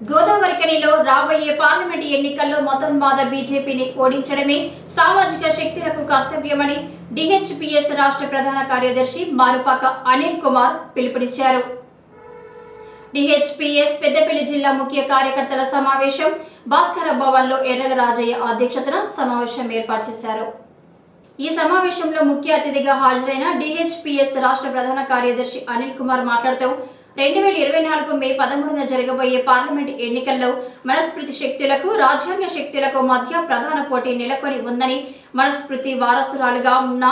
గోదావరికనిలో రాబోయే పార్లమెంట్ ఎన్నికల్లో మతోన్మాద బీజేపీని ఓడించడమే సామాజిక శక్తులకు కర్తవ్యమని డిహెచ్పిఎస్ రాష్ట్ర ప్రధాన కార్యదర్శి మారుపాక అనిల్ కుమార్ పిలుపునిచ్చారు. డిహెచ్పిఎస్ పెద్దపల్లి జిల్లా ముఖ్య కార్యకర్తల సమావేశం భాస్కర భవన్లో ఎర్రల రాజయ్య అధ్యక్షతన సమావేశం ఏర్పాటు చేశారు. ఈ సమావేశంలో ముఖ్య అతిథిగా హాజరైన డిహెచ్పిఎస్ రాష్ట్ర ప్రధాన కార్యదర్శి అనిల్ కుమార్ మాట్లాడుతూ రెండు వేల ఇరవై నాలుగు మే పదమూడున జరగబోయే పార్లమెంట్ ఎన్నికల్లో మనస్మృతి శక్తులకు రాజ్యాంగ శక్తులకు మధ్య ప్రధాన పోటీ నెలకొని ఉందని మనస్మృతి వారసురాలుగా ఉన్న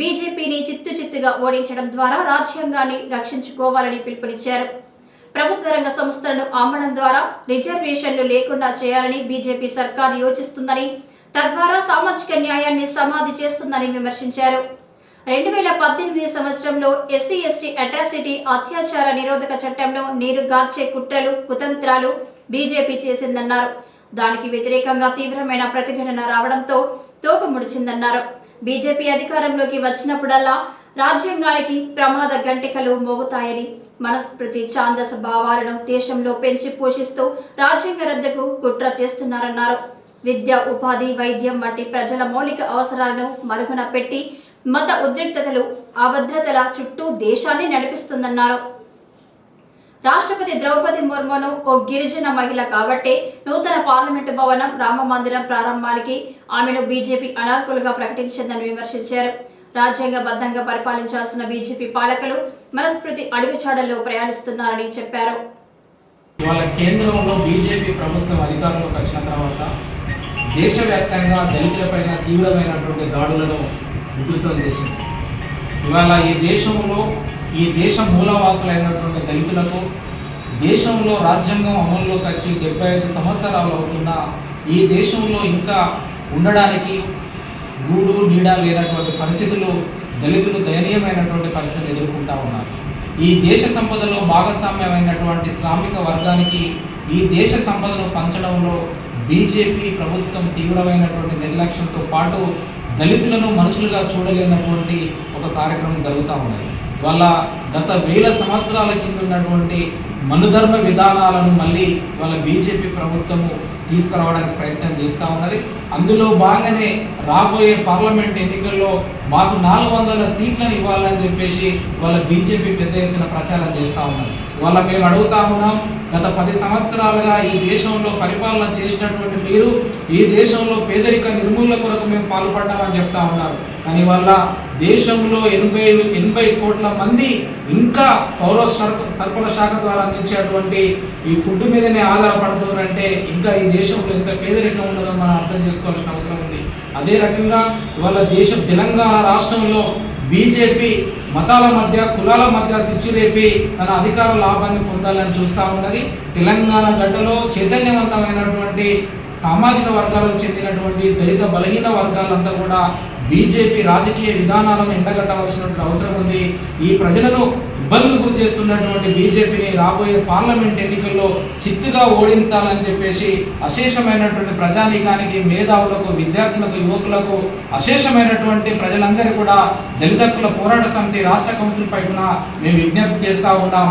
బీజేపీని చిత్తు చిత్తుగా ఓడించడం ద్వారా రాజ్యాంగాన్ని రక్షించుకోవాలని పిలుపునిచ్చారు. ప్రభుత్వ రంగ సంస్థలను అమ్మడం ద్వారా రిజర్వేషన్లు లేకుండా చేయాలని బీజేపీ సర్కార్ యోచిస్తుందని తద్వారా సామాజిక న్యాయాన్ని సమాధి చేస్తుందని విమర్శించారు. రెండు వేల పద్దెనిమిది సంవత్సరంలో ఎస్సీ ఎస్టీ అట్రాసిటీ అత్యాచార నిరోధక చట్టంలో నీరు గార్చే కుట్రలు కుతంత్రాలు బీజేపీ చేసిందన్నారు. దానికి వ్యతిరేకంగా తీవ్రమైన ప్రతిఘటన రావడంతో తోక ముడిచిందన్నారు. బీజేపీ అధికారంలోకి వచ్చినప్పుడల్లా రాజ్యాంగానికి ప్రమాద గంటికలు మోగుతాయని మనస్మృతి ఛాందస భావాలను దేశంలో పెంచి పోషిస్తూ రాజ్యాంగ రద్దకు కుట్ర చేస్తున్నారన్నారు. విద్య ఉపాధి వైద్యం వంటి ప్రజల మౌలిక అవసరాలను మరుగున పెట్టి మత ఉద్రిక్తతలు అభద్రతల చుట్టూ దేశాన్ని నడిపిస్తుందన్నారు. రాష్ట్రపతి ద్రౌపది ముర్మును ఓ గిరిజన మహిళ కాబట్టే నూతన పార్లమెంటు భవనం రామ మందిరం ప్రారంభానికి ఆమెను బీజేపీ అనర్హులుగా ప్రకటించిందని విమర్శించారు. రాజ్యాంగబద్ధంగా పరిపాలించాల్సిన బీజేపీ పాలకులు మనస్మృతి అడుగుచాడల్లో ప్రయాణిస్తున్నారని చెప్పారు. ఇవాళ కేంద్రంలో బీజేపీ ప్రభుత్వం అధికారంలోకి వచ్చిన తర్వాత దేశవ్యాప్తంగా దళితులపైన తీవ్రమైనటువంటి దాడులను ఉధృతం చేసింది. ఇవాళ ఈ దేశంలో ఈ దేశ మూలవాసులైనటువంటి దళితులకు దేశంలో రాజ్యాంగం అమల్లోకి వచ్చి డెబ్బై ఐదు సంవత్సరాలు అవుతున్న ఈ దేశంలో ఇంకా ఉండడానికి గూడు నీడ లేనటువంటి పరిస్థితులు దళితులు దయనీయమైనటువంటి పరిస్థితులు ఎదుర్కొంటా ఉన్నారు. ఈ దేశ సంపదలో భాగస్వామ్యమైనటువంటి శ్రామిక వర్గానికి ఈ దేశ సంపదను పంచడంలో బీజేపీ ప్రభుత్వం తీవ్రమైనటువంటి నిర్లక్ష్యంతో పాటు దళితులను మనుషులుగా చూడలేనటువంటి ఒక కార్యక్రమం జరుగుతూ ఉన్నది. వాళ్ళ గత వేల సంవత్సరాల కింద ఉన్నటువంటి మనుధర్మ విధానాలను మళ్ళీ వాళ్ళ బీజేపీ ప్రభుత్వము తీసుకురావడానికి ప్రయత్నం చేస్తూ ఉన్నది. అందులో బాగానే రాబోయే పార్లమెంట్ ఎన్నికల్లో మాకు నాలుగు వందల సీట్లను ఇవ్వాలని చెప్పేసి వాళ్ళ బీజేపీ పెద్ద ఎత్తున ప్రచారం చేస్తూ ఉన్నారు వాళ్ళ మేము అడుగుతా ఉన్నాం గత పది సంవత్సరాలుగా ఈ దేశంలో పరిపాలన చేసినటువంటి మీరు ఈ దేశంలో పేదరిక నిర్మూలన కొరకు మేము పాల్పడ్డామని చెప్తా ఉన్నారు. కానీ వాళ్ళ దేశంలో ఎనభై ఎనభై కోట్ల మంది ఇంకా పౌర సరఫ- శాఖ ద్వారా అందించేటువంటి ఈ ఫుడ్ మీదనే ఆధారపడుతున్నారంటే ఇంకా ఈ దేశంలో ఎంత పేదరికం ఉండదో మనం అర్థం చేసుకోవాల్సిన అవసరం ఉంది. అదే రకంగా ఇవాళ దేశం తెలంగాణ రాష్ట్రంలో బీజేపీ మతాల మధ్య కులాల మధ్య సిచ్చురేపి తన అధికార లాభాన్ని పొందాలని చూస్తూ ఉన్నది. తెలంగాణ గడ్డలో చైతన్యవంతమైనటువంటి సామాజిక వర్గాలకు చెందినటువంటి దళిత బలహీన వర్గాలంతా కూడా బీజేపీ రాజకీయ విధానాలను ఎండగట్టవలసినటువంటి అవసరం ఉంది. ఈ ప్రజలను ఇబ్బందులు గురి చేస్తున్నటువంటి బీజేపీని రాబోయే పార్లమెంట్ ఎన్నికల్లో చిత్తుగా ఓడించాలని చెప్పేసి అశేషమైనటువంటి ప్రజానీకానికి మేధావులకు విద్యార్థులకు యువకులకు అశేషమైనటువంటి ప్రజలందరూ కూడా దళిత హక్కుల పోరాట సమితి రాష్ట్ర కౌన్సిల్ పైన మేము విజ్ఞప్తి చేస్తూ ఉన్నాం.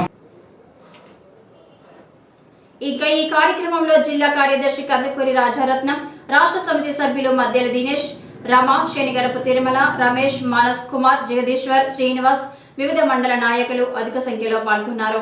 ఇక ఈ కార్యక్రమంలో జిల్లా కార్యదర్శి కందుకూరి రాజారత్నం రాష్ట్ర సమితి సభ్యులు మధ్యల దినేష్ రమ శనిగరపు తిరుమల రమేష్ మానస్ కుమార్ జగదీశ్వర్ శ్రీనివాస్ వివిధ మండల నాయకులు అధిక సంఖ్యలో పాల్గొన్నారు.